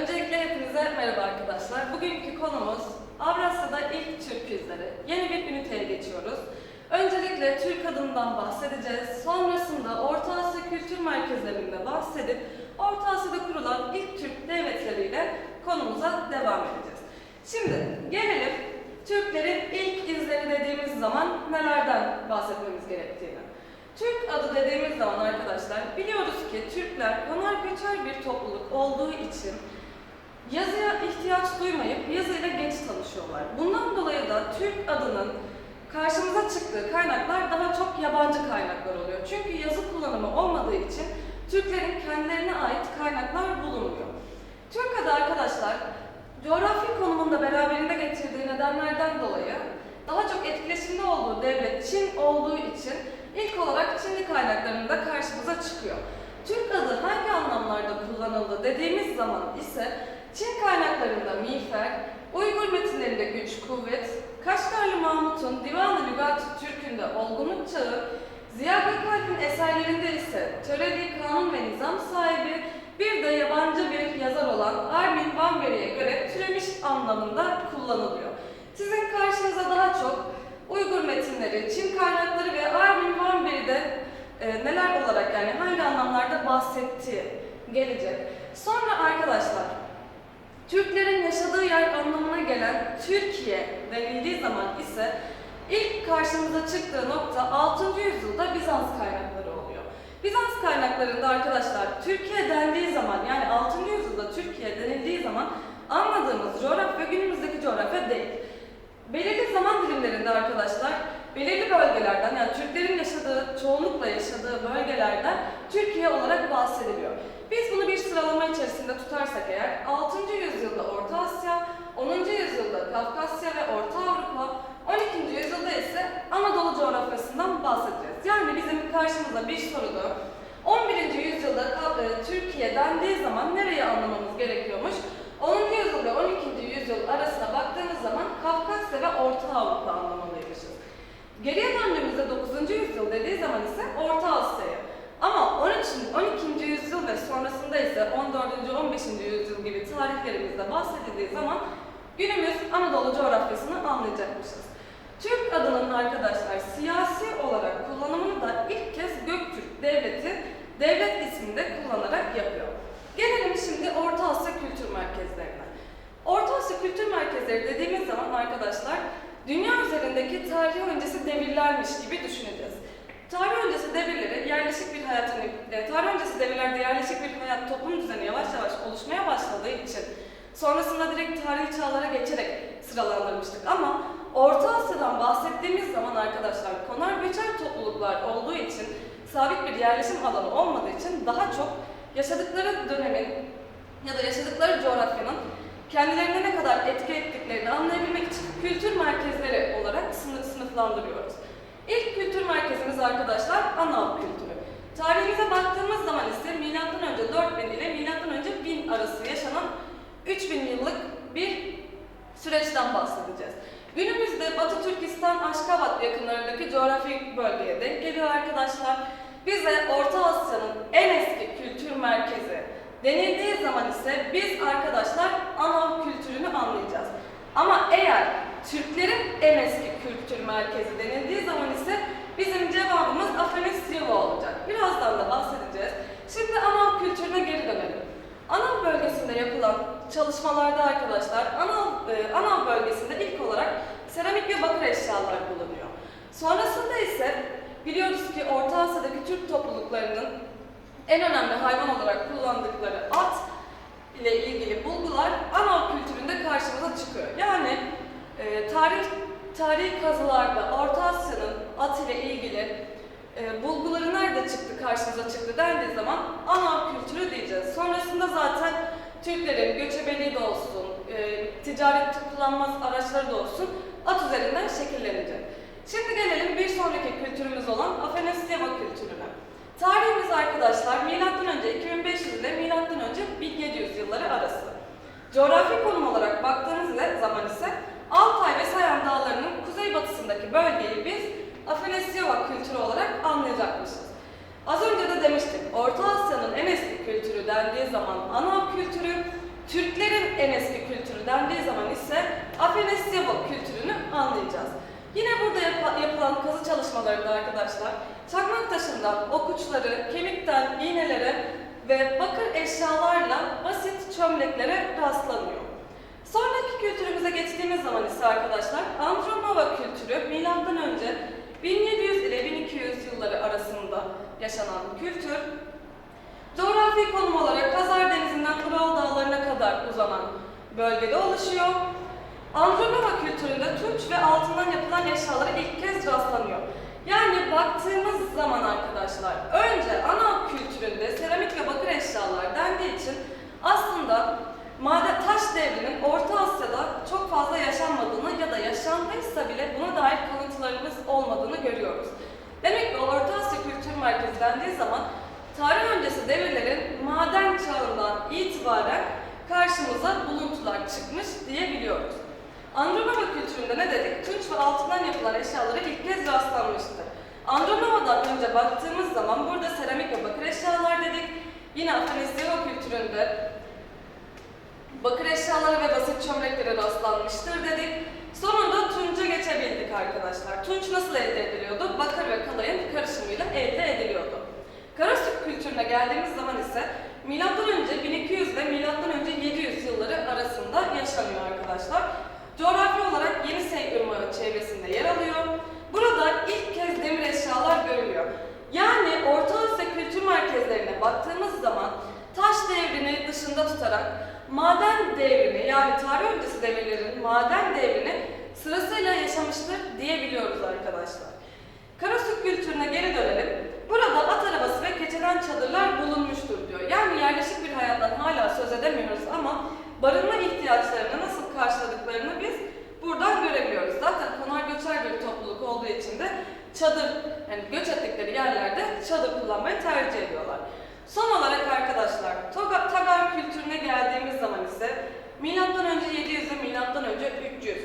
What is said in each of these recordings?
Öncelikle hepinize merhaba arkadaşlar. Bugünkü konumuz Avrasya'da ilk Türk yüzleri. Yeni bir üniteye geçiyoruz. Öncelikle Türk adından bahsedeceğiz. Sonrasında Orta Asya Kültür Merkezlerinde bahsedip Orta Asya'da kurulan ilk Türk devletleriyle konumuza devam edeceğiz. Şimdi gelelim Türklerin ilk izleri dediğimiz zaman nelerden bahsetmemiz gerektiğini. Türk adı dediğimiz zaman arkadaşlar biliyoruz ki Türkler konar göçer bir topluluk olduğu için yazıya ihtiyaç duymayıp yazıyla geç tanışıyorlar. Bundan dolayı da Türk adının karşımıza çıktığı kaynaklar daha çok yabancı kaynaklar oluyor. Çünkü yazı kullanımı olmadığı için Türklerin kendilerine ait kaynaklar bulunmuyor. Türk adı arkadaşlar coğrafi konumunda beraberinde getirdiği nedenlerden dolayı daha çok etkileşimde olduğu devlet Çin olduğu için ilk olarak Çinli kaynaklarında karşımıza çıkıyor. Türk adı hangi anlamlarda kullanıldı dediğimiz zaman ise Çin kaynaklarında miğfer, Uygur metinlerinde güç, kuvvet, Kaşgarlı Mahmut'un Divan-ı Lügat Türk'ünde olgunluk çağı, Ziya Gökalp'in eserlerinde ise töreli kanun ve nizam sahibi bir de yabancı bir yazar olan Armin Buuren'e göre türemiş anlamında kullanılıyor. Sizin karşınıza daha çok Uygur metinleri, Çin kaynakları ve Armin Buuren'de e, neler olarak yani hangi anlamlarda bahsettiği gelecek. Sonra arkadaşlar Türklerin yaşadığı yer anlamına gelen Türkiye denildiği zaman ise ilk karşımıza çıktığı nokta 6. yüzyılda Bizans kaynakları oluyor. Bizans kaynaklarında arkadaşlar Türkiye dendiği zaman yani 6. yüzyılda Türkiye denildiği zaman anladığımız coğrafya günümüzdeki coğrafya değil. Belirli zaman dilimlerinde arkadaşlar belirli bölgelerden yani Türklerin yaşadığı, çoğunlukla yaşadığı bölgelerden Türkiye olarak bahsediliyor. Biz bunu bir sıralama içerisinde tutarsak eğer 6. yüzyılda Orta Asya, 10. yüzyılda Kafkasya ve Orta Avrupa, 12. yüzyılda ise Anadolu coğrafyasından bahsedeceğiz. Yani bizim karşımıza bir soruda 11. yüzyılda e, Türkiye dendiği zaman nereyi anlamamız gerekiyormuş? 10. yüzyıl ve 12. yüzyıl arasına baktığımız zaman Kafkasya ve Orta Avrupa anlamalıymışız. Geriye döndüğümüzde 9. yüzyıl dediği zaman ise Orta Asya'ya. Ama 13. 12. yüzyıl ve sonrasında ise 14. 15. yüzyıl gibi tarihlerimizde bahsedildiği zaman günümüz Anadolu coğrafyasını anlayacakmışız. Türk adının arkadaşlar siyasi olarak kullanımını da ilk kez Göktürk Devleti devlet isminde kullanarak yapıyor. Gelelim şimdi Orta Asya Kültür Merkezlerine. Orta Asya Kültür Merkezleri dediğimiz zaman arkadaşlar dünya üzerindeki tarih öncesi devirlermiş gibi düşüneceğiz. Tarih öncesi devirleri yerleşik bir hayatın, e, tarih öncesi devirlerde yerleşik bir hayat toplum düzeni yavaş yavaş oluşmaya başladığı için sonrasında direkt tarihi çağlara geçerek sıralandırmıştık ama Orta Asya'dan bahsettiğimiz zaman arkadaşlar konar göçer topluluklar olduğu için sabit bir yerleşim alanı olmadığı için daha çok yaşadıkları dönemin ya da yaşadıkları coğrafyanın kendilerine ne kadar etki ettiklerini anlayabilmek için kültür merkezleri olarak sınıf, sınıflandırıyoruz. İlk kültür merkezimiz arkadaşlar Anav kültürü. Tarihimize baktığımız zaman ise M.Ö. 4000 ile M.Ö. 1000 arası yaşanan 3000 yıllık bir süreçten bahsedeceğiz. Günümüzde Batı Türkistan, Aşkabat yakınlarındaki coğrafi bölgeye denk geliyor arkadaşlar. Bize Orta Asya'nın en eski kültür merkezi denildiği zaman ise biz arkadaşlar Anav kültürünü anlayacağız. Ama eğer Türklerin en eski kültür merkezi denildiği zaman ise bizim cevabımız Afganistyova olacak. Birazdan da bahsedeceğiz. Şimdi Anav kültürüne geri dönelim. Anav bölgesinde yapılan çalışmalarda arkadaşlar Anav, e, Anav bölgesinde ilk olarak seramik ve bakır eşyalar bulunuyor. Sonrasında ise biliyoruz ki Orta Asya'daki Türk topluluklarının en önemli hayvan olarak kullandıkları at ile ilgili bulgular Anav kültüründe karşımıza çıkıyor. Yani e, tarih tarihi kazılarda Orta Asya'nın at ile ilgili e, bulguları nerede çıktı karşımıza çıktı dendiği zaman Anav kültürü diyeceğiz. Sonrasında zaten Türklerin göçebeliği de olsun, e, ticaret kullanmaz araçları da olsun at üzerinden şekillenecek. Şimdi gelelim bir sonraki kültürümüz olan Afanasyeva kültürüne. Tarihimiz arkadaşlar M.Ö. 2500 ile M.Ö. 1700 yılları arası. Coğrafi konum olarak baktığınız zaman ise Altay ve Sayan dağlarının kuzeybatısındaki bölgeyi biz Afanasyeva kültürü olarak anlayacakmışız. Az önce de demiştik, Orta Asya'nın en eski kültürü dendiği zaman Anav kültürü, Türklerin en eski kültürü dendiği zaman ise Afenasyavu kültürünü anlayacağız. Yine burada yap- yapılan kazı çalışmalarında arkadaşlar, çakmak taşından ok uçları, kemikten iğnelere ve bakır eşyalarla basit çömleklere rastlanıyor. Sonraki kültürümüze geçtiğimiz zaman ise arkadaşlar Andronova kültürü milattan önce 1700 ile 1200 yılları arasında yaşanan kültür. Coğrafi konum olarak Hazar Denizi'nden Ural Dağları'na kadar uzanan bölgede oluşuyor. Andronova kültüründe tunç ve altından yapılan eşyalara ilk kez rastlanıyor. Yani baktığımız zaman arkadaşlar, önce ana kültüründe seramik ve bakır eşyalar dendiği için aslında maden taş devrinin Orta Asya'da çok fazla yaşanmadığını ya da yaşandıysa bile buna dair kanıtlarımız olmadığını görüyoruz. Demek ki Orta Asya kültür merkezi dendiği zaman tarih öncesi devirlerin maden çağından itibaren karşımıza buluntular çıkmış diyebiliyoruz. Andronova kültüründe ne dedik? Tunç ve altından yapılan eşyalara ilk kez rastlanmıştır. Andronova'dan önce baktığımız zaman burada seramik ve bakır eşyalar dedik. Yine Afganistan kültüründe bakır eşyaları ve basit çömleklere rastlanmıştır dedik. Sonunda tunca geçebildik arkadaşlar. Tunç nasıl elde ediliyordu? Bakır ve kalayın karışımıyla elde ediliyordu. Karasük kültürüne geldiğimiz zaman ise milattan önce 1200 ile milattan önce 700 yılları arasında yaşanıyor arkadaşlar. Coğrafi olarak Yenisey Irmağı çevresinde yer alıyor. Burada ilk kez demir eşyalar görülüyor. Yani Orta Asya kültür merkezlerine baktığımız zaman taş devrini dışında tutarak maden devrini yani tarih öncesi devirlerin maden devrini sırasıyla yaşamıştır diyebiliyoruz arkadaşlar. Karasük kültürüne geri dönelim. Burada at arabası ve keçeden çadırlar bulunmuştur diyor. Yani yerleşik bir hayattan hala söz edemiyoruz ama barınma ihtiyaçlarını nasıl karşıladıklarını biz buradan görebiliyoruz. Zaten konar göçer bir topluluk olduğu için de çadır, yani göç ettikleri yerlerde çadır kullanmayı tercih ediyorlar. Son olarak arkadaşlar, Toga, Tagar kültürüne geldiğimiz zaman ise milattan önce 700 ile milattan önce 300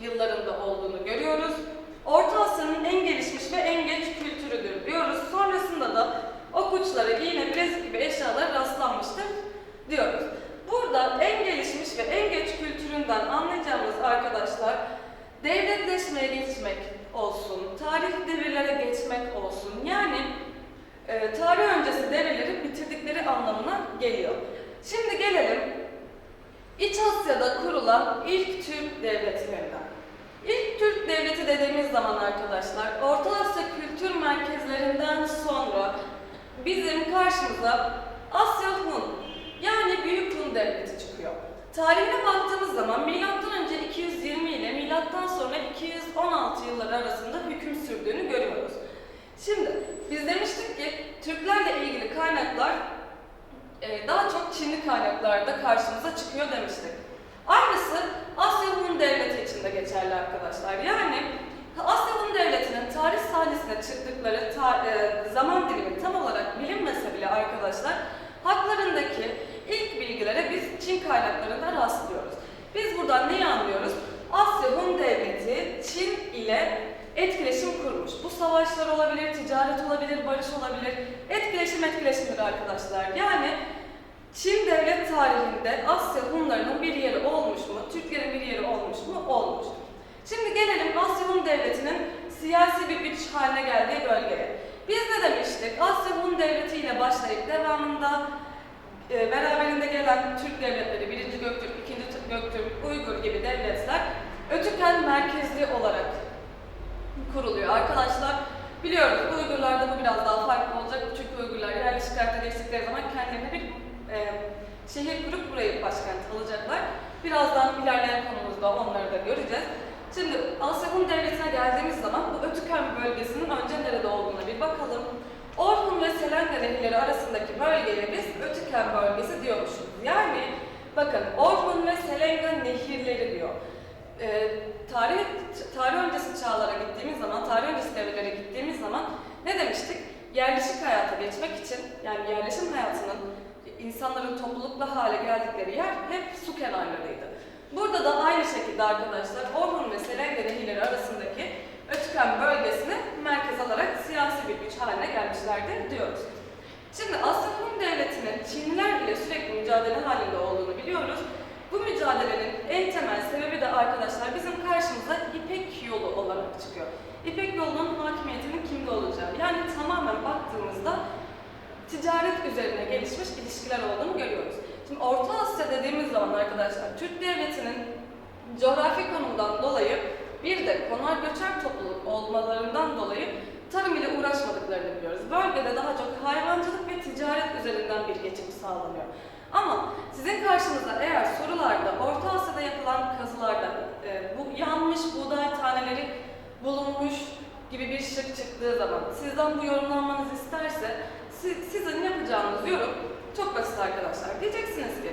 yıllarında olduğunu görüyoruz. Orta Asya'nın en gelişmiş ve en geç kültürüdür diyoruz. Sonrasında da ok uçları, iğne, bilezik gibi eşyalar rastlanmıştır diyoruz. Burada en gelişmiş ve en geç kültüründen anlayacağımız arkadaşlar devletleşmeye geçmek olsun, tarih devirlere geçmek olsun. Yani e, tarih öncesi devirleri bitirdikleri anlamına geliyor. Şimdi gelelim İç Asya'da kurulan ilk Türk devletlerinden. İlk Türk devleti dediğimiz zaman arkadaşlar, Orta Asya kültür merkezlerinden sonra bizim karşımıza Asya Hun, yani Büyük Hun devleti çıkıyor. Tarihine baktığımız zaman milattan önce 220 ile milattan sonra 216 yılları arasında hüküm sürdüğünü görüyoruz. Şimdi biz demiştik ki Türklerle ilgili kaynaklar e, daha çok Çinli kaynaklarda karşımıza çıkıyor demiştik. Aynısı Asya Hun Devleti için de geçerli arkadaşlar. Yani Asya Hun Devleti'nin tarih sahnesine çıktıkları ta- e, zaman dilimi tam olarak bilinmese bile arkadaşlar haklarındaki ilk bilgilere biz Çin kaynaklarında rastlıyoruz. Biz buradan neyi anlıyoruz? Asya Hun Devleti Çin ile etkileşim kurmuş. Bu savaşlar olabilir, ticaret olabilir, barış olabilir. Etkileşim etkileşimdir arkadaşlar. Yani Çin devlet tarihinde Asya Hunlarının bir yeri olmuş mu? Türklerin bir yeri olmuş mu? Olmuş. Şimdi gelelim Asya Hun devletinin siyasi bir güç haline geldiği bölgeye. Biz ne demiştik? Asya Hun devleti ile başlayıp devamında e, beraberinde gelen Türk devletleri, 1. Göktürk, 2. Göktürk, Uygur gibi devletler Ötüken merkezli olarak kuruluyor. Arkadaşlar biliyoruz Uygurlarda bu biraz daha farklı olacak. Çünkü Uygurlar yerleşik hayata geçtikleri zaman kendilerine bir e, şehir kurup burayı başkent alacaklar. Birazdan ilerleyen konumuzda onları da göreceğiz. Şimdi Asya Hun Devleti'ne geldiğimiz zaman bu Ötüken bölgesinin önce nerede olduğuna bir bakalım. Orhun ve Selenge nehirleri arasındaki bölgeye biz Ötüken bölgesi diyormuşuz. Yani bakın Orhun ve Selenge nehirleri diyor. Ee, tarih, tarih öncesi çağlara gittiğimiz zaman, tarih öncesi devirlere gittiğimiz zaman ne demiştik? Yerleşik hayata geçmek için, yani yerleşim hayatının insanların toplulukla hale geldikleri yer hep su kenarlarıydı. Burada da aynı şekilde arkadaşlar Orhun ve Selenge nehirleri arasındaki Ötüken bölgesini merkez alarak siyasi bir güç haline gelmişlerdir diyoruz. Şimdi Asya Hun Devleti'nin Çinliler ile sürekli mücadele halinde olduğunu biliyoruz. Bu mücadelenin en temel sebebi de arkadaşlar bizim karşımıza İpek yolu olarak çıkıyor. İpek yolunun hakimiyetinin kimde olacağı. Yani tamamen baktığımızda ticaret üzerine gelişmiş ilişkiler olduğunu görüyoruz. Şimdi Orta Asya dediğimiz zaman arkadaşlar Türk Devleti'nin coğrafi konumundan dolayı bir de konar göçer topluluk olmalarından dolayı tarım ile uğraşmadıklarını biliyoruz. Bölgede daha çok hayvancılık ve ticaret üzerinden bir geçim sağlanıyor. Ama sizin karşınıza eğer sorularda Orta Asya'da yapılan kazılarda e, bu yanmış buğday taneleri bulunmuş gibi bir şık çıktığı zaman sizden bu yorumlanmanızı isterse si- sizin yapacağınız yorum çok basit arkadaşlar. Diyeceksiniz ki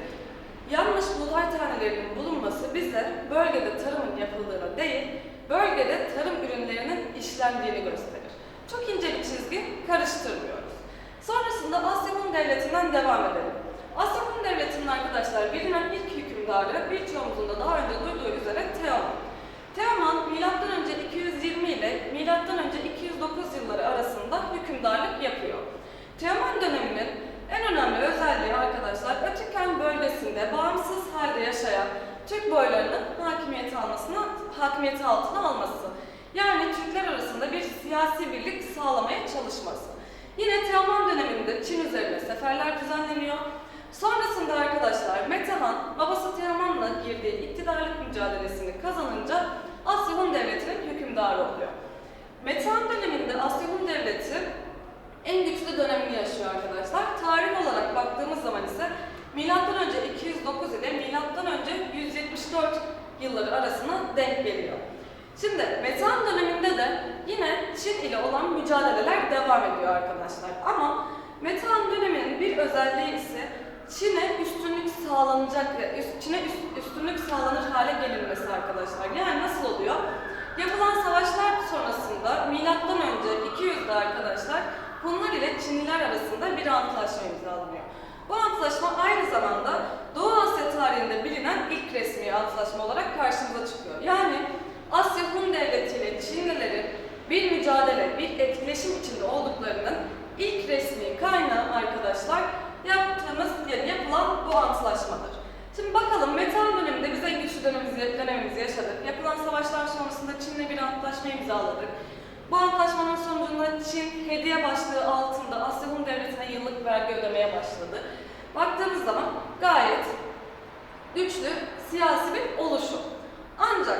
yanlış buğday tanelerinin bulunması bize bölgede tarımın yapıldığını değil, bölgede tarım ürünlerinin işlendiğini gösterir. Çok ince bir çizgi karıştırmıyoruz. Sonrasında Asya Hun Devleti'nden devam edelim. Asya Hun Devleti'nin arkadaşlar bilinen ilk hükümdarı birçoğumuzun da daha önce duyduğu üzere Teoman. Teoman M.Ö. 220 ile M.Ö. 209 yılları arasında hükümdarlık yapıyor. Teoman döneminin en önemli özelliği arkadaşlar Ötüken bölgesinde bağımsız halde yaşayan Türk boylarının hakimiyeti almasına, hakimiyeti altına alması. Yani Türkler arasında bir siyasi birlik sağlamaya çalışması. Yine Teoman döneminde Çin üzerine seferler düzenleniyor. Sonrasında arkadaşlar Metehan babası Teoman'la girdiği iktidarlık mücadelesini kazanınca Asya Hun Devleti'nin hükümdarı oluyor. Metehan döneminde Asya Hun Devleti en güçlü dönemini yaşıyor arkadaşlar. Tarih olarak baktığımız zaman ise Milattan önce 209 ile Milattan önce 174 yılları arasına denk geliyor. Şimdi Metehan döneminde de yine Çin ile olan mücadeleler devam ediyor arkadaşlar. Ama Metehan döneminin bir özelliği ise Çin'e üstünlük sağlanacak ve Çin'e üst- üstünlük sağlanır hale gelinmesi arkadaşlar. Yani nasıl oluyor? Yapılan savaşlar sonrasında milattan önce 200'de arkadaşlar Hunlar ile Çinliler arasında bir antlaşma imzalanıyor. Bu antlaşma aynı zamanda Doğu Asya tarihinde bilinen ilk resmi antlaşma olarak karşımıza çıkıyor. Yani Asya Hun Devleti ile Çinlilerin bir mücadele, bir etkileşim içinde olduklarının ilk resmi kaynağı arkadaşlar yaptığımız, yani yapılan bu antlaşmadır. Şimdi bakalım Metehan döneminde biz en güçlü dönemimizi, dönemimizi yaşadık. Yapılan savaşlar sonrasında Çin'le bir antlaşma imzaladık. Bu antlaşmanın sonucunda Çin hediye başlığı altında Asya Hun Devleti'ne yıllık vergi ödemeye başladı. Baktığımız zaman gayet güçlü siyasi bir oluşum. Ancak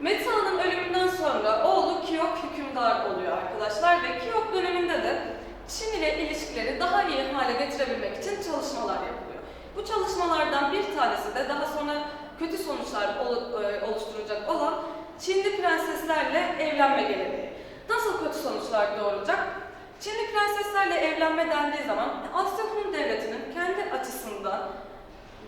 Metehan'ın ölümünden sonra oğlu Kiyok hükümdar oluyor arkadaşlar ve Kiyok döneminde de Çin ile ilişkileri daha iyi hale getirebilmek için çalışmalar yapılıyor. Bu çalışmalardan bir tanesi de daha sonra kötü sonuçlar e, oluşturacak olan Çinli prenseslerle evlenme geleneği. Nasıl kötü sonuçlar doğuracak? Çinli prenseslerle evlenme dendiği zaman Asya Hun Devleti'nin kendi açısından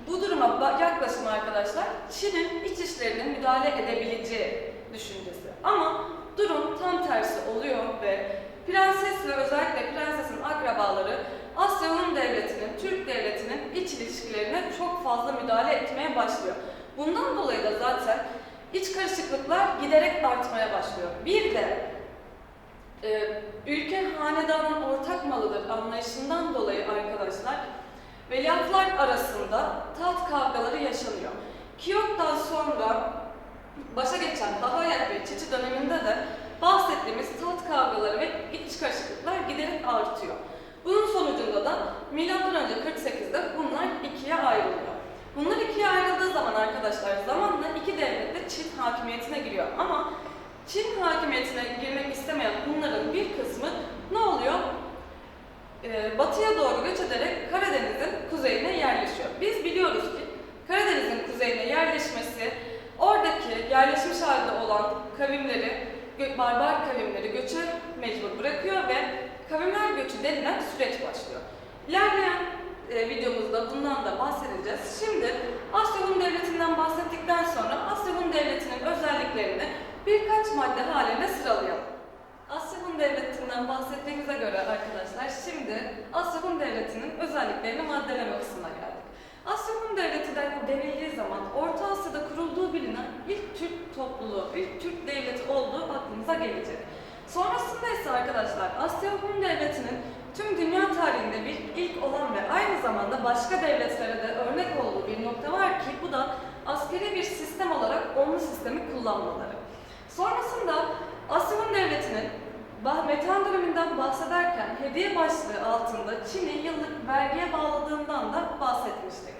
bu duruma yaklaşım arkadaşlar Çin'in iç işlerine müdahale edebileceği düşüncesi. Ama durum tam tersi oluyor ve prenses ve özellikle prensesin akrabaları Asya Hun Devleti'nin, Türk Devleti'nin iç ilişkilerine çok fazla müdahale etmeye başlıyor. Bundan dolayı da zaten iç karışıklıklar giderek artmaya başlıyor. Bir de e, ülke hanedanın ortak malıdır anlayışından dolayı arkadaşlar veliahtlar arasında taht kavgaları yaşanıyor. Kiyok'tan sonra başa geçen Hahayat ve Çiçi döneminde de bahsettiğimiz taht kavgaları ve iç karışıklıklar giderek artıyor. Bunun sonucunda da M.Ö. 48'de bunlar ikiye ayrılıyor. Bunlar ikiye ayrıldığı zaman arkadaşlar zamanla iki devlet de Çin hakimiyetine giriyor. Ama Çin hakimiyetine girmek istemeyen Hunların bir kısmı ne oluyor? Ee, batıya doğru göç ederek Karadeniz'in kuzeyine yerleşiyor. Biz biliyoruz ki Karadeniz'in kuzeyine yerleşmesi oradaki yerleşmiş halde olan kavimleri, barbar kavimleri göçe mecbur bırakıyor ve kavimler göçü denilen süreç başlıyor. İlerleyen e, videomuzda bundan da bahsedeceğiz. Şimdi Asya Hun Devleti'nden bahsettikten sonra Asya Hun Devleti'nin özelliklerini birkaç madde halinde sıralayalım. Asya Hun Devleti'nden bahsettiğimize göre arkadaşlar şimdi Asya Hun Devleti'nin özelliklerini maddeleme kısmına geldik. Asya Hun Devleti de denildiği zaman Orta Asya'da kurulduğu bilinen ilk Türk topluluğu, ilk Türk devleti olduğu aklımıza gelecek. Sonrasında ise arkadaşlar Asya Hun Devleti'nin tüm dünya tarihinde bir zamanda başka devletlere de örnek olduğu bir nokta var ki bu da askeri bir sistem olarak onlu sistemi kullanmaları. Asyaman Devleti'nin Metehan döneminden bahsederken hediye başlığı altında Çin'i yıllık vergiye bağladığından da bahsetmiştik.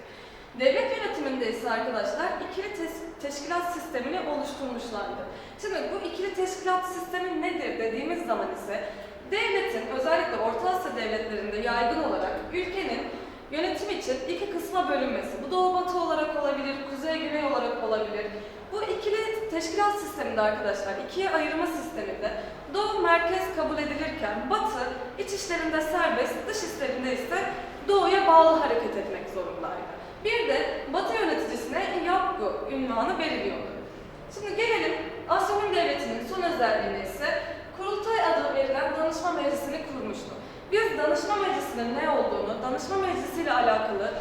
Devlet yönetiminde ise arkadaşlar ikili teşkilat sistemini oluşturmuşlardı. Şimdi bu ikili teşkilat sistemi nedir dediğimiz zaman ise devletin özellikle Orta Asya devletlerinde yaygın olarak ülkenin yönetim için iki kısma bölünmesi. Bu doğu batı olarak olabilir, kuzey güney olarak olabilir. Bu ikili teşkilat sisteminde arkadaşlar ikiye ayırma sisteminde doğu merkez kabul edilirken batı iç işlerinde serbest, dış işlerinde ise doğuya bağlı hareket etmek zorundaydı. Bir de batı yöneticisine yapgu ünvanı veriliyordu. Şimdi gelelim Asyaman Devleti'nin son özelliğine ise kurultay adı verilen danışma meclisini kurmuştu. Biz danışma meclisinin ne olduğunu, danışma meclisiyle alakalı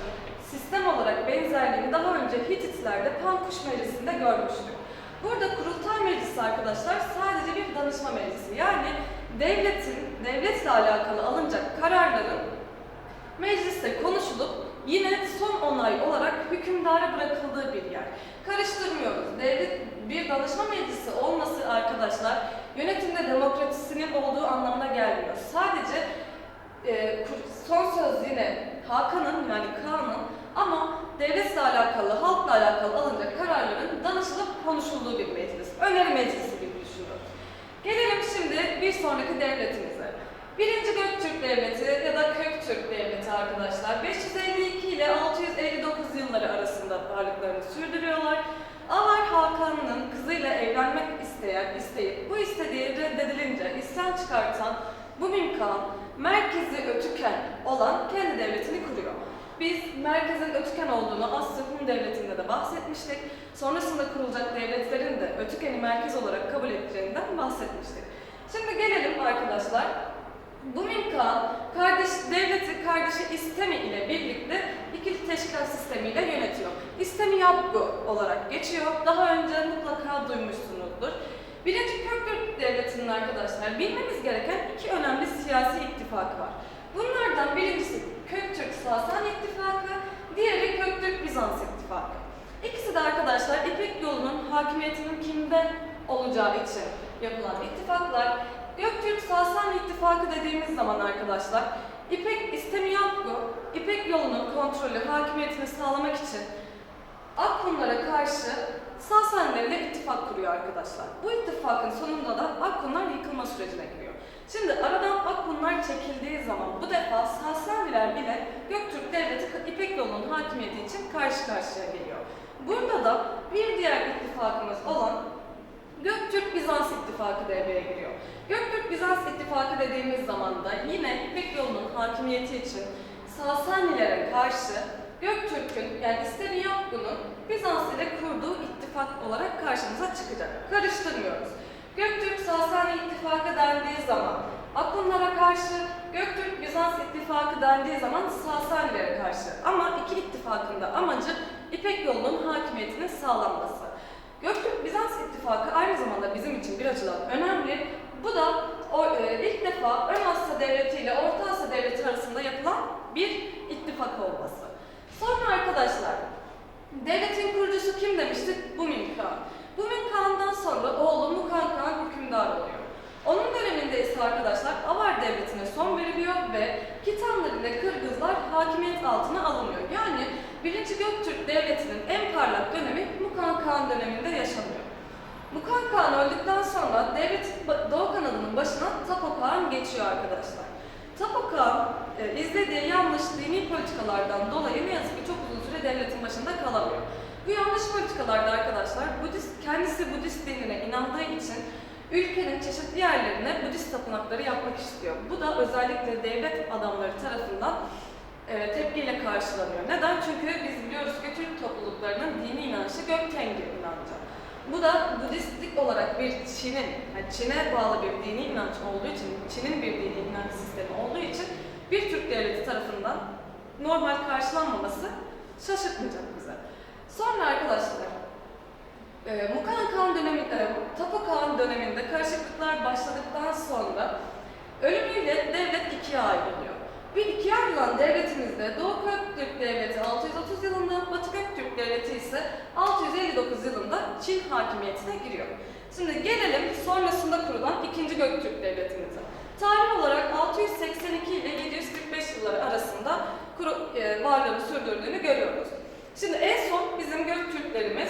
sistem olarak benzerliğini daha önce Hititlerde Pankuş Meclisi'nde görmüştük. Burada kurultay meclisi arkadaşlar sadece bir danışma meclisi. Yani devletin, devletle alakalı alınacak kararların mecliste konuşulup yine son onay olarak hükümdara bırakıldığı bir yer. Karıştırmıyoruz. Devlet bir danışma meclisi olması arkadaşlar yönetimde demokrasinin olduğu anlamına gelmiyor. Sadece e, son söz yine Hakan'ın yani Kaan'ın ama devletle alakalı, halkla alakalı alınacak kararların danışılıp konuşulduğu bir meclis. Öneri meclisi gibi düşünüyoruz. Gelelim şimdi bir sonraki devletimize. Birinci Göktürk Devleti ya da Köktürk Devleti arkadaşlar 552 ile 659 yılları arasında varlıklarını sürdürüyorlar. Avar Hakan'ın kızıyla evlenmek isteyen, isteyip bu istediği reddedilince isyan çıkartan bu Mimkan merkezi Ötüken olan kendi devletini kuruyor. Biz merkezin Ötüken olduğunu Asya Hun Devleti'nde de bahsetmiştik. Sonrasında kurulacak devletlerin de Ötüken'i merkez olarak kabul edeceğinden bahsetmiştik. Şimdi gelelim arkadaşlar. Bu Mimkan, kardeş, devleti kardeşi İstemi ile birlikte ikili teşkilat sistemiyle yönetiyor. İstemi Yapgu olarak geçiyor. Daha önce mutlaka duymuşsunuzdur. Birinci Köktürk Devleti'nin arkadaşlar bilmemiz gereken iki önemli siyasi ittifakı var. Bunlardan birincisi Köktürk Sasani İttifakı, diğeri Köktürk Bizans İttifakı. İkisi de arkadaşlar İpek yolunun hakimiyetinin kimde olacağı için yapılan ittifaklar. Göktürk Sasani İttifakı dediğimiz zaman arkadaşlar İpek İstemiyatgu, İpek yolunun kontrolü, hakimiyetini sağlamak için Akkunlara karşı Sasanilerle ittifak kuruyor arkadaşlar. Bu ittifakın sonunda da Akkunlar yıkılma sürecine giriyor. Şimdi aradan Akkunlar çekildiği zaman bu defa Sasaniler bile Göktürk Devleti İpek yolunun hakimiyeti için karşı karşıya geliyor. Burada da bir diğer ittifakımız olan Göktürk Bizans İttifakı devreye giriyor. Göktürk Bizans İttifakı dediğimiz zaman da yine İpek yolunun hakimiyeti için Sasanilere karşı Göktürk'ün yani İstemiyakbu'nun Bizans ile kurduğu ittifak olarak karşımıza çıkacak. Karıştırmıyoruz. Göktürk Sasani İttifakı dendiği zaman Akunlara karşı, Göktürk Bizans İttifakı dendiği zaman Sasanilere karşı. Ama iki ittifakın da amacı İpek yolunun hakimiyetinin sağlanması. Göktürk Bizans İttifakı aynı zamanda bizim için bir açıdan önemli. Bu da o, e, ilk defa Ön Asya Devleti ile Orta Asya Devleti arasında yapılan bir ittifak olması. Sonra arkadaşlar, devletin kurucusu kim demiştik? Bumin Kağan. Bumin Kağan'dan sonra oğlu Mukan Kağan hükümdar oluyor. Onun döneminde ise arkadaşlar Avar Devleti'ne son veriliyor ve Kitanlar ile Kırgızlar hakimiyet altına alınıyor. Yani 1. Göktürk Devleti'nin en parlak dönemi Mukan Kağan döneminde yaşanıyor. Mukan Kağan öldükten sonra devletin doğu kanadının başına Tapo geçiyor arkadaşlar. Tapo e, izlediği yanlış dini politikalardan dolayı ne yazık ki çok uzun süre devletin başında kalamıyor. Bu yanlış politikalarda arkadaşlar Budist, kendisi Budist dinine inandığı için ülkenin çeşitli yerlerine Budist tapınakları yapmak istiyor. Bu da özellikle devlet adamları tarafından e, tepkiyle karşılanıyor. Neden? Çünkü biz biliyoruz ki Türk topluluklarının dini inanışı Göktengi inancı. Bu da Budistlik olarak bir Çin'in, yani Çin'e bağlı bir dini inanç olduğu için, Çin'in bir dini inanç sistemi olduğu için bir Türk devleti tarafından normal karşılanmaması şaşırtmayacak bize. Sonra arkadaşlar, e, Mukan Kağan döneminde, Tapo Kağan döneminde karışıklıklar başladıktan sonra ölümüyle devlet ikiye ayrılıyor. Bir ayrılan Kağan devletimizde Doğu Göktürk Devleti 630 yılında, Batı Göktürk Devleti ise 659 yılında Çin hakimiyetine giriyor. Şimdi gelelim sonrasında kurulan 2. Göktürk Devletimize. Tarih olarak 682 ile 745 yılları arasında kuru, e, varlığını sürdürdüğünü görüyoruz. Şimdi en son bizim Göktürklerimiz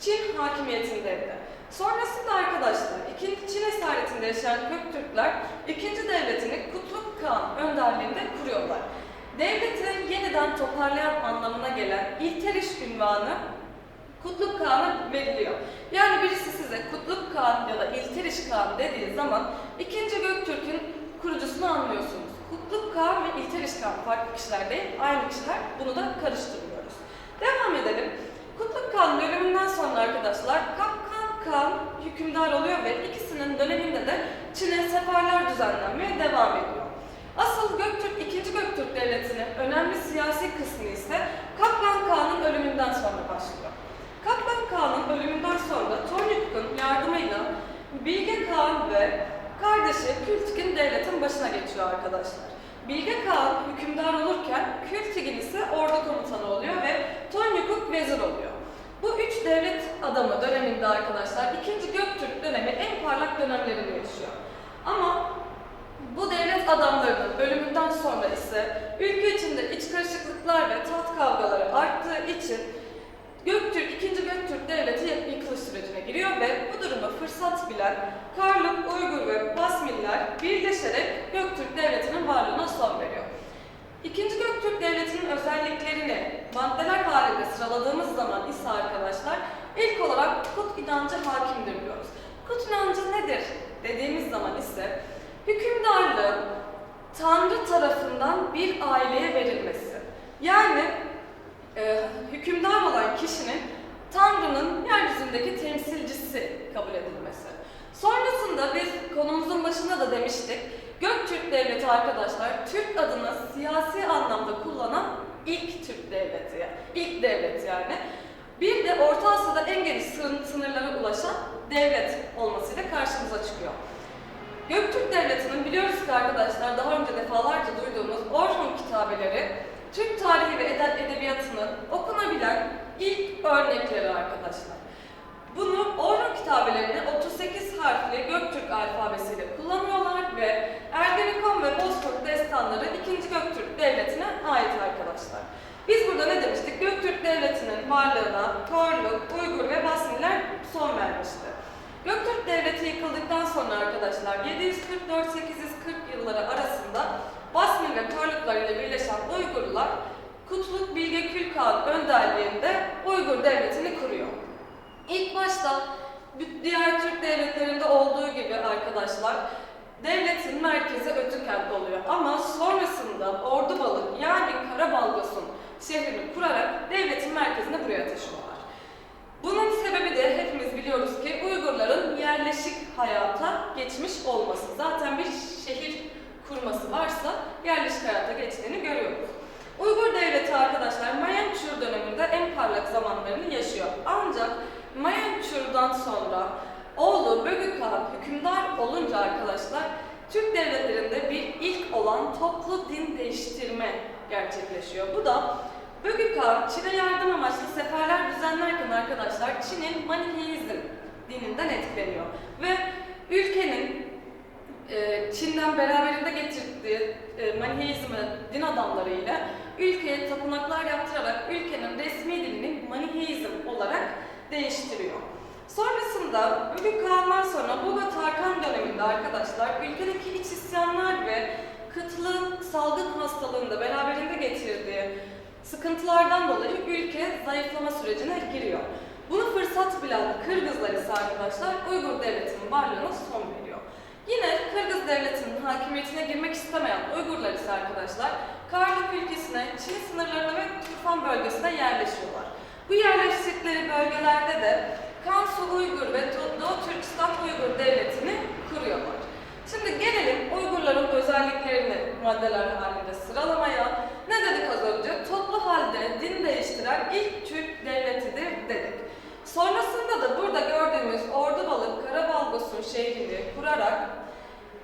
Çin hakimiyetindeydi. Sonrasında arkadaşlar ikinci Çin esaretinde yaşayan Göktürkler ikinci devletini Kutluk Kağan önderliğinde kuruyorlar. Devleti yeniden toparlayan anlamına gelen İlteriş ünvanı Kutluk Kağan'a veriliyor. Yani birisi size Kutluk Kağan ya da İlteriş Kağan dediği zaman ikinci Göktürk'ün kurucusunu anlıyorsunuz. Kutluk Kağan ve İlteriş Kağan farklı kişiler değil, aynı kişiler. Bunu da karıştırmıyoruz. Devam edelim. Kutluk Kağan döneminden sonra arkadaşlar Kapkan Kağan hükümdar oluyor ve ikisinin döneminde de Çin'e seferler düzenlenmeye devam ediyor. Asıl Göktürk, 2. Göktürk Devleti'nin önemli siyasi kısmı ise Kaplan Kağan'ın ölümünden sonra başlıyor. Kaplan Kağan'ın ölümünden sonra Tonyuk'un yardımıyla Bilge Kağan ve kardeşi Kültigin devletin başına geçiyor arkadaşlar. Bilge Kağan hükümdar olurken Kültigin ise ordu komutanı oluyor ve Tonyukuk vezir oluyor. Bu üç devlet adamı döneminde arkadaşlar 2. Göktürk dönemi en parlak dönemlerini yaşıyor. Ama bu devlet adamlarının ölümünden sonra ise ülke içinde iç karışıklıklar ve taht kavgaları arttığı için Göktürk, 2. Göktürk Devleti yıkılış sürecine giriyor ve bu durumu fırsat bilen Karluk, Uygur ve Basmiller birleşerek Göktürk Devleti'nin varlığına son veriyor. İkinci Göktürk Devleti'nin özelliklerini maddeler halinde sıraladığımız zaman ise arkadaşlar ilk olarak Kut inancı hakimdir diyoruz. Kut inancı nedir dediğimiz zaman ise Tanrı tarafından bir aileye verilmesi. Yani e, hükümdar olan kişinin Tanrı'nın yeryüzündeki temsilcisi kabul edilmesi. Sonrasında biz konumuzun başında da demiştik, Göktürk Devleti arkadaşlar Türk adını siyasi anlamda kullanan ilk Türk devleti, ilk devlet yani. Bir de Orta Asya'da en geniş sın- sınırlara ulaşan devlet olmasıyla karşımıza çıkıyor. Göktürk Devleti'nin biliyoruz ki arkadaşlar daha önce defalarca duyduğumuz Orhun kitabeleri Türk tarihi ve ede- edebiyatının okunabilen ilk örnekleri arkadaşlar. Bunu Orhun kitabelerini 38 harfli Göktürk alfabesiyle kullanıyorlar ve Ergenekon ve Bozkurt destanları 2. Göktürk Devleti'ne ait arkadaşlar. Biz burada ne demiştik? Göktürk Devleti'nin varlığına Torluk, Uygur ve Basniler son vermişti. Göktürk Devleti yıkıldıktan sonra arkadaşlar 744-840 yılları arasında Basmin ve Torluklar ile birleşen Uygurlar Kutluk Bilge Külkan önderliğinde Uygur Devleti'ni kuruyor. İlk başta diğer Türk devletlerinde olduğu gibi arkadaşlar devletin merkezi Ötükent oluyor. Ama sonrasında Ordubalık yani Karabalgas'ın şehrini kurarak devletin merkezini buraya taşıyorlar. Bunun sebebi de hepimiz biliyoruz ki Uygurların yerleşik hayata geçmiş olması. Zaten bir şehir kurması varsa yerleşik hayata geçtiğini görüyoruz. Uygur Devleti arkadaşlar Mayançur döneminde en parlak zamanlarını yaşıyor. Ancak Mayançur'dan sonra oğlu Bögü Kağan hükümdar olunca arkadaşlar Türk devletlerinde bir ilk olan toplu din değiştirme gerçekleşiyor. Bu da Bögü Kağan Çin'e yardım amaçlı seferler düzenlerken arkadaşlar Çin'in Maniheizm dininden etkileniyor. Ve ülkenin e, Çin'den beraberinde getirdiği e, Maniheizmi din adamları ile ülkeye tapınaklar yaptırarak ülkenin resmi dilini Maniheizm olarak değiştiriyor. Sonrasında Bölük Kağan'dan sonra Boga Tarkan döneminde arkadaşlar ülkedeki iç isyanlar ve kıtlık, salgın hastalığında beraberinde getirdiği sıkıntılardan dolayı ülke zayıflama sürecine giriyor. Bunu fırsat bilen Kırgızlar ise arkadaşlar Uygur Devleti'nin varlığına son veriyor. Yine Kırgız Devleti'nin hakimiyetine girmek istemeyen Uygurlar ise arkadaşlar Karlık ülkesine, Çin sınırlarına ve Turfan bölgesine yerleşiyorlar. Bu yerleştikleri bölgelerde de Kansu Uygur ve Do- Doğu Türkistan Uygur Devleti'ni kuruyorlar. Şimdi gelelim Uygurların özelliklerini maddeler halinde sıralamaya. Az önce? Toplu halde din değiştiren ilk Türk devletidir dedik. Sonrasında da burada gördüğümüz Ordubalık, Karabalgosun şehrini kurarak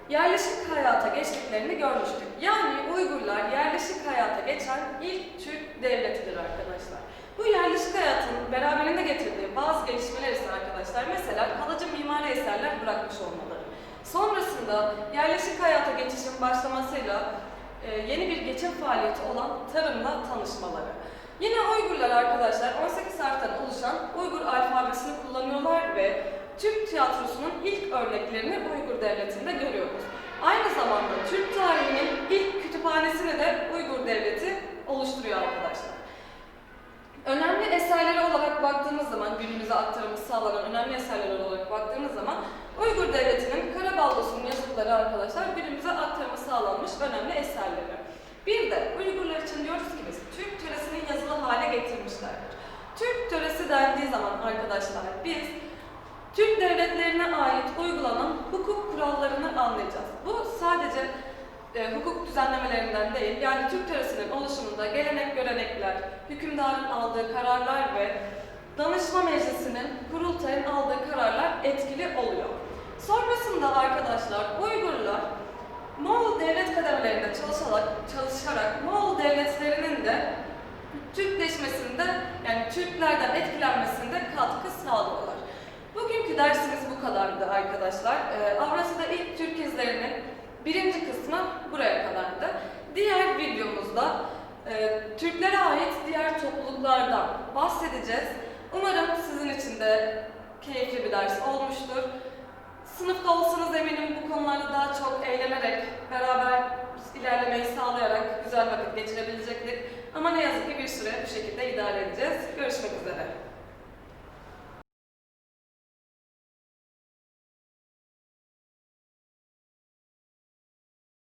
yerleşik hayata geçtiklerini görmüştük. Yani Uygurlar yerleşik hayata geçen ilk Türk devletidir arkadaşlar. Bu yerleşik hayatın beraberinde getirdiği bazı gelişmeler ise arkadaşlar mesela kalıcı mimari eserler bırakmış olmaları. Sonrasında yerleşik hayata geçişin başlamasıyla yeni bir geçim faaliyeti olan tarımla tanışmaları. Yine Uygurlar arkadaşlar 18 harften oluşan Uygur alfabesini kullanıyorlar ve Türk tiyatrosunun ilk örneklerini Uygur devletinde görüyoruz. Aynı zamanda Türk tarihinin ilk kütüphanesini de Uygur devleti oluşturuyor arkadaşlar. Önemli eserleri olarak baktığımız zaman, günümüze aktarılması sağlanan önemli eserler olarak baktığımız zaman Uygur Devleti'nin Karabaldosu'nun yazıtları arkadaşlar günümüze aktarılması sağlanmış önemli eserleri. Bir de Uygurlar için diyoruz ki biz Türk töresini yazılı hale getirmişlerdir. Türk töresi dendiği zaman arkadaşlar biz Türk devletlerine ait uygulanan hukuk kurallarını anlayacağız. Bu sadece e, hukuk düzenlemelerinden değil, yani Türk töresinin oluşumunda gelenek, görenekler, hükümdarın aldığı kararlar ve danışma meclisinin, kurultayın aldığı kararlar etkili oluyor. Sonrasında arkadaşlar Uygurlar Moğol devlet kademelerinde çalışarak, çalışarak Moğol devletlerinin de Türkleşmesinde yani Türklerden etkilenmesinde katkı sağlıyorlar. Bugünkü dersimiz bu kadardı arkadaşlar. Ee, Avrasya'da ilk Türk izlerinin birinci kısmı buraya kadardı. Diğer videomuzda e, Türklere ait diğer topluluklardan bahsedeceğiz. Umarım sizin için de keyifli bir ders olmuştur. Sınıfta olsanız eminim bu konularda daha çok eğlenerek, beraber ilerlemeyi sağlayarak güzel vakit geçirebilecektik. Ama ne yazık ki bir süre bu şekilde idare edeceğiz. Görüşmek üzere.